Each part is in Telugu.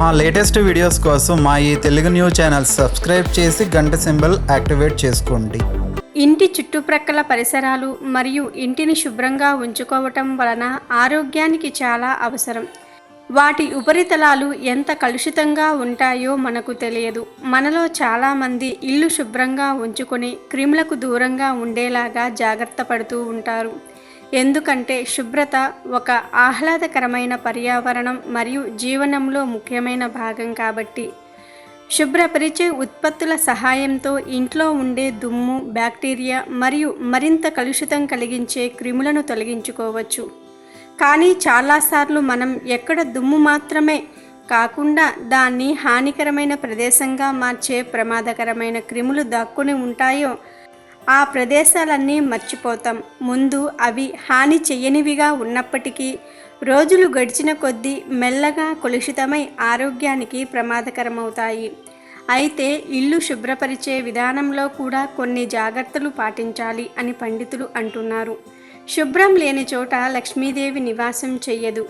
మా లేటెస్ట్ వీడియోస్ కోసం మా ఈ తెలుగు న్యూస్ ఛానల్ సబ్స్క్రైబ్ చేసి గంట సింబల్ యాక్టివేట్ చేసుకోండి. ఇంటి చుట్టుప్రక్కల పరిసరాలు మరియు ఇంటిని శుభ్రంగా ఉంచుకోవటం వలన ఆరోగ్యానికి చాలా అవసరం. వాటి ఉపరితలాలు ఎంత కలుషితంగా ఉంటాయో మనకు తెలియదు. మనలో చాలామంది ఇల్లు శుభ్రంగా ఉంచుకొని క్రిములకు దూరంగా ఉండేలాగా జాగ్రత్త పడుతూ ఉంటారు. ఎందుకంటే శుభ్రత ఒక ఆహ్లాదకరమైన పర్యావరణం మరియు జీవనంలో ముఖ్యమైన భాగం కాబట్టి. శుభ్రపరిచే ఉత్పత్తుల సహాయంతో ఇంట్లో ఉండే దుమ్ము బ్యాక్టీరియా మరియు మరింత కలుషితం కలిగించే క్రిములను తొలగించుకోవచ్చు. కానీ చాలాసార్లు మనం ఎక్కడ దుమ్ము మాత్రమే కాకుండా దాన్ని హానికరమైన ప్రదేశంగా మార్చే ప్రమాదకరమైన క్రిములు దాక్కుని ఉంటాయో ఆ ప్రదేశాలన్నీ మర్చిపోతాం. ముందు అవి హాని చెయ్యనివిగా ఉన్నప్పటికీ రోజులు గడిచిన కొద్దీ మెల్లగా కలుషితమై ఆరోగ్యానికి ప్రమాదకరమవుతాయి. అయితే ఇల్లు శుభ్రపరిచే విధానంలో కూడా కొన్ని జాగ్రత్తలు పాటించాలి అని పండితులు అంటున్నారు. శుభ్రం లేని చోట లక్ష్మీదేవి నివాసం చెయ్యదు.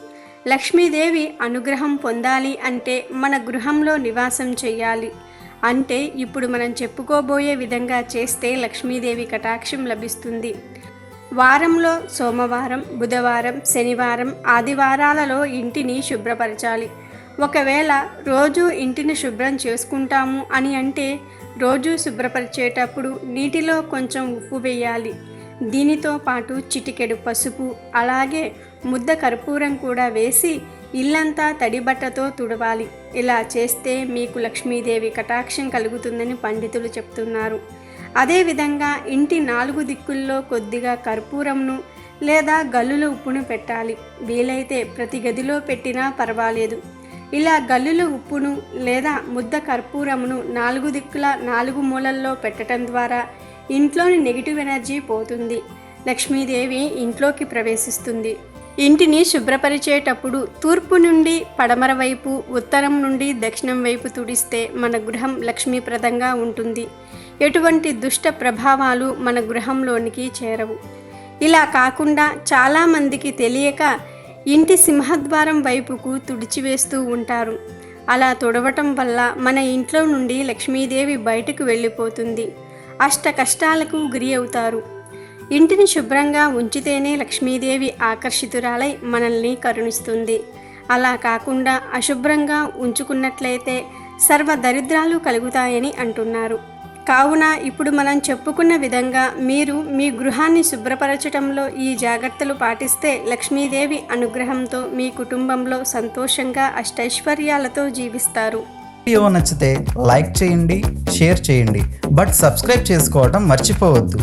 లక్ష్మీదేవి అనుగ్రహం పొందాలి అంటే మన గృహంలో నివాసం చెయ్యాలి. అంటే ఇప్పుడు మనం చెప్పుకోబోయే విధంగా చేస్తే లక్ష్మీదేవి కటాక్షం లభిస్తుంది. వారంలో సోమవారం బుధవారం శనివారం ఆదివారాలలో ఇంటిని శుభ్రపరచాలి. ఒకవేళ రోజు ఇంటిని శుభ్రం చేసుకుంటాము అని అంటే రోజు శుభ్రపరిచేటప్పుడు నీటిలో కొంచెం ఉప్పు వేయాలి. దీనితో పాటు చిటికెడు పసుపు అలాగే ముద్ద కర్పూరం కూడా వేసి ఇల్లంతా తడిబట్టతో తుడవాలి. ఇలా చేస్తే మీకు లక్ష్మీదేవి కటాక్షం కలుగుతుందని పండితులు చెప్తున్నారు. అదేవిధంగా ఇంటి నాలుగు దిక్కుల్లో కొద్దిగా కర్పూరంను లేదా గల్లుల ఉప్పును పెట్టాలి. వీలైతే ప్రతి గదిలో పెట్టినా పర్వాలేదు. ఇలా గల్లుల ఉప్పును లేదా ముద్ద కర్పూరమును నాలుగు దిక్కుల నాలుగు మూలల్లో పెట్టడం ద్వారా ఇంట్లోని నెగిటివ్ ఎనర్జీ పోతుంది. లక్ష్మీదేవి ఇంట్లోకి ప్రవేశిస్తుంది. ఇంటిని శుభ్రపరిచేటప్పుడు తూర్పు నుండి పడమర వైపు ఉత్తరం నుండి దక్షిణం వైపు తుడిస్తే మన గృహం లక్ష్మీప్రదంగా ఉంటుంది. ఎటువంటి దుష్ట ప్రభావాలు మన గృహంలోనికి చేరవు. ఇలా కాకుండా చాలామందికి తెలియక ఇంటి సింహద్వారం వైపుకు తుడిచివేస్తూ ఉంటారు. అలా తుడవటం వల్ల మన ఇంట్లో నుండి లక్ష్మీదేవి బయటకు వెళ్ళిపోతుంది. అష్ట కష్టాలకు గురి అవుతారు. ఇంటిని శుభ్రంగా ఉంచితేనే లక్ష్మీదేవి ఆకర్షితురాలై మనల్ని కరుణిస్తుంది. అలా కాకుండా అశుభ్రంగా ఉంచుకున్నట్లయితే సర్వ దరిద్రాలు కలుగుతాయని అంటున్నారు. కావున ఇప్పుడు మనం చెప్పుకున్న విధంగా మీరు మీ గృహాన్ని శుభ్రపరచటంలో ఈ జాగ్రత్తలు పాటిస్తే లక్ష్మీదేవి అనుగ్రహంతో మీ కుటుంబంలో సంతోషంగా అష్టైశ్వర్యాలతో జీవిస్తారు. వీడియో నచ్చితే లైక్ చేయండి షేర్ చేయండి. బట్ సబ్స్క్రైబ్ చేసుకోవడం మర్చిపోవద్దు.